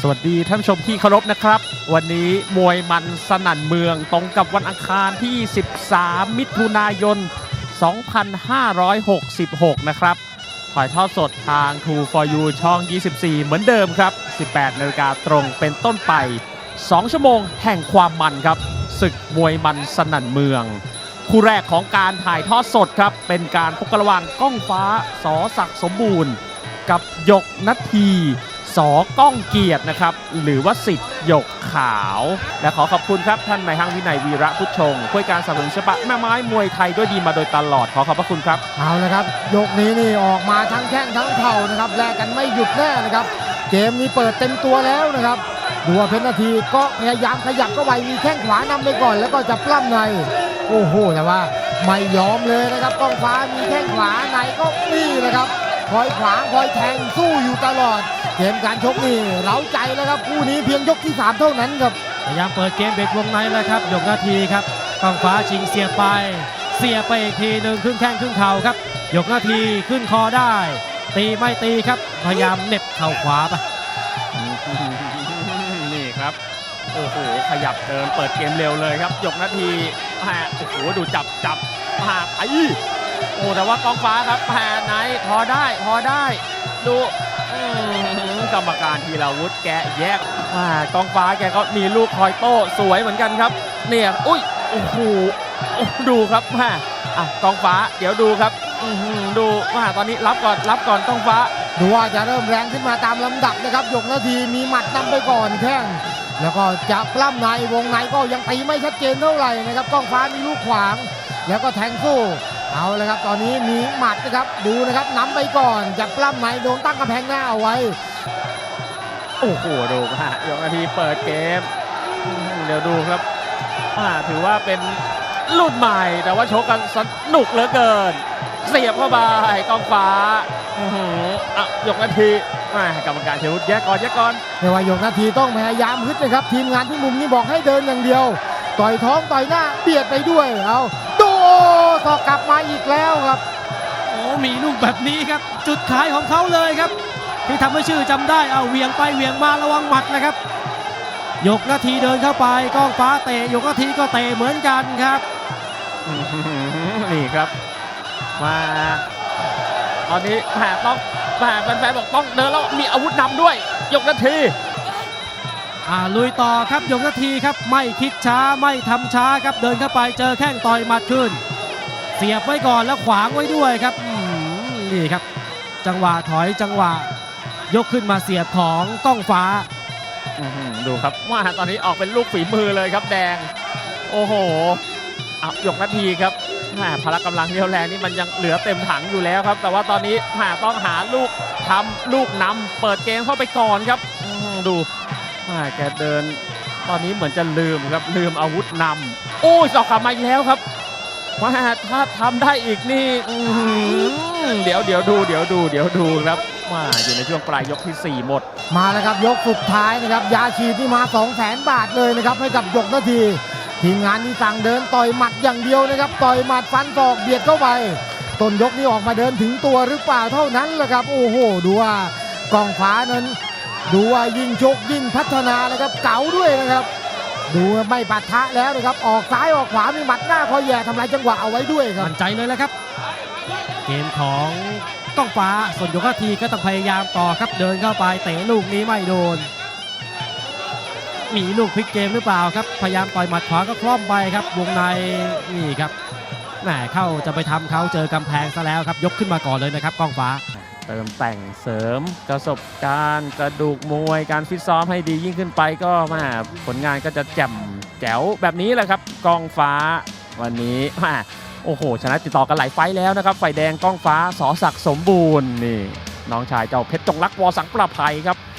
สวัสดีท่านผู้ชมที่เคารพนะครับ วันนี้มวยมันสนั่นเมืองตรงกับวันอังคารที่ 13 มิถุนายน 2566 นะครับถ่ายทอดสดทาง True for You ช่อง 24 เหมือนเดิมครับ 18นาฬิกาตรงเป็นต้นไป 2 ชั่วโมงแห่งความมันครับศึกมวยมันสนั่นเมือง คู่แรกของการถ่ายทอดสดครับ เป็นการพบกันระหว่างก้องฟ้าสอศักดิ์สมบูรณ์ กับหยกนัทที สอก้องเกียรตินะครับ หรือว่าสิทธิ์หยกขาว และขอขอบคุณครับท่านนายห้างวินัยวีระพุทธชงผู้ให้การสนับสนุนฉบับแม่ไม้มวยไทยด้วยดีมาโดยตลอดขอขอบพระคุณครับ เอาละครับ ยกนี้นี่ออกมาทั้งแข้งทั้งเข่านะครับแลกกันไม่หยุดแน่นะครับ เกมนี้เปิดเต็มตัวแล้วนะครับดูว่าเพชรนาทีก็พยายามขยับเข้าไปมีแข้งขวานำไปก่อน แล้วก็จะปล้ำในโอ้โหแต่ว่าไม่ยอมเลยนะครับก้องฟ้ามีแข้งขวาในก็นี่นะครับ คอยขวางคอยแทงสู้อยู่ตลอด เกมการชกนี่เร้าใจแล้วครับคู่นี้เพียงยกที่สามเท่านั้นครับพยายามเปิดเกมเบ็ดวงในแล้วครับหยกนาทีครับกองฟ้าชิงเสียบไป เสียบไปอีกทีหนึ่งครึ่งแข้งครึ่งเข่าครับหยกนาทีขึ้นคอได้ ตีไม่ตีครับ พยายามเหน็บเข่าขวาไปนี่ครับโอ้โหขยับเดินเปิดเกมเร็วเลยครับหยกนาทีแหมโอ้โหดูจับจับหาไอ โอ้แต่ว่ากองฟ้าครับแหมไหนพอได้พอได้ดูกรรมการทีละวุฒิแกแยกแหมกองฟ้าแกก็มีลูกคอยโต้สวยเหมือนกันครับ เนี่ยอุ้ยโอ้โหดูครับแหมอะกองฟ้าเดี๋ยวดูครับดูแหมตอนนี้รับก่อนรับก่อนกองฟ้า ดูว่าจะเริ่มแรงขึ้นมาตามลำดับนะครับยกนาทีมีหมัดนำไปก่อนแข้งแล้วก็จะปล้ำในวงในก็ยังตีไม่ชัดเจนเท่าไหร่นะครับกองฟ้ามีลูกขวาง แล้วก็แทงสู้ เอาเลยครับตอนนี้มีหมัดนะครับดูนะครับนำไปก่อนจะปล้ำในโดนตั้งกระแพงหน้าเอาไว้ โอ้โหดูฮะยกนาทีเปิดเกมอื้อหือเดี๋ยวดูครับอ่าถือว่าเป็นรุ่นใหม่ แต่ว่าชกกันสนุกเหลือเกิน เสียบเข้าไปกองฟ้าอื้อหืออะยกนาทีอ่ากรรมการเชวุฒิแยกก่อนแยกก่อนไม่ว่ายกนาทีต้องพยายามฮึดนะครับ ทีมงานที่มุมนี้บอกให้เดินอย่างเดียว ต่อยท้องต่อยหน้าเบียดไปด้วยเอา ดูต่อกลับมาอีกแล้วครับ โอ้มีลูกแบบนี้ครับ จุดขายของเขาเลยครับ ที่ทำให้ชื่อจำได้เอาเหวียงไปเหวียงมาระวังหมัดนะครับหยกนาทีเดินเข้าไปกองฟ้าเตะหยกนาทีก็เตะเหมือนกันครับอื้อหือนี่ครับมาตอนนี้แหมต้องแหมแฟนๆบอกต้องเดินแล้วมีอาวุธนำด้วย ยกนาที อ่าลุยต่อครับยกนาทีครับไม่คิดช้าไม่ทำช้าครับเดินเข้าไปเจอแข้งต่อยหมัดขึ้น เสียบไว้ก่อนแล้วขวางไว้ด้วยครับนี่ครับ จังหวะถอยจังหวะ ยกขึ้นมาเสียบของก้องฟ้าดูครับว่าตอนนี้ออกเป็นลูกฝีมือเลยครับแดง โอ้โหอับยกนาทีครับพละกำลังเรียวแรงนี่มันยังเหลือเต็มถังอยู่แล้วครับ แต่ว่าตอนนี้หมต้องหาลูกทำลูกนำเปิดเกมเข้าไปก่อนครับอื้ อหือดูแหมแกเดิน ตอนนี้เหมือนจะลืมครับลืมอาวุธนำโอ้ยสอกกลับมาอีกแล้วครับแหมาถ้าทำได้อีกนี่อื้อหือเดี๋ยวเดี๋ยวดูเดี๋ยวดูเดี๋ยวดูครับว่าอยู่ในช่วงปลายยกทีสี่4 หมด มาแล้วครับยกสุดท้ายนะครับ ยาชีที่มา 2 0 0แสนบาทเลยนะครับให้กับยกนาที ทีมงานนี่สั่งเดินต่อยหมัดอย่างเดียวนะครับ ต่อยหมัดฟันศอกเบียดเข้าไปต้นยกนี้ออกมาเดินถึงตัวหรือเปล่าเท่านั้นแหละครับ โอ้โห ดูว่ากองฟ้านั้น ดูว่ายิ่งชกยิ่งพัฒนานะครับเก๋าด้วยนะครับ ดูไม่ปัดทะแล้วนะครับออกซ้ายออกขวามีหมัดหน้าคอยแย่ทำลายจังหวะเอาไว้ด้วยครับมั่นใจเลยแล้วครับ เกมของก้องฟ้าส่วนยกนาทีก็ต้องพยายามต่อครับเดินเข้าไปเตะลูกนี้ไม่โดน มีลูกพลิกเกมหรือเปล่าครับ พยายามต่อยหมัดขวาก็คล่อมไปครับ วงในนี่ครับแหมเข้าจะไปทำเขาเจอกำแพงซะแล้วครับ ยกขึ้นมาก่อนเลยนะครับก้องฟ้า เติมแต่งเสริมประสบการณ์กระดูกมวยการฟิตซ้อมให้ดียิ่งขึ้นไปก็มาผลงานก็จะแจ่มแจ๋วแบบนี้แหละครับกองฟ้าวันนี้มาโอ้โห ชนะติดต่อกันหลายไฟแล้วนะครับไฟแดงกองฟ้าสอศักดิ์สมบูรณ์นี่น้องชายเจ้าเพชรจงรักวอสังประภัยครับ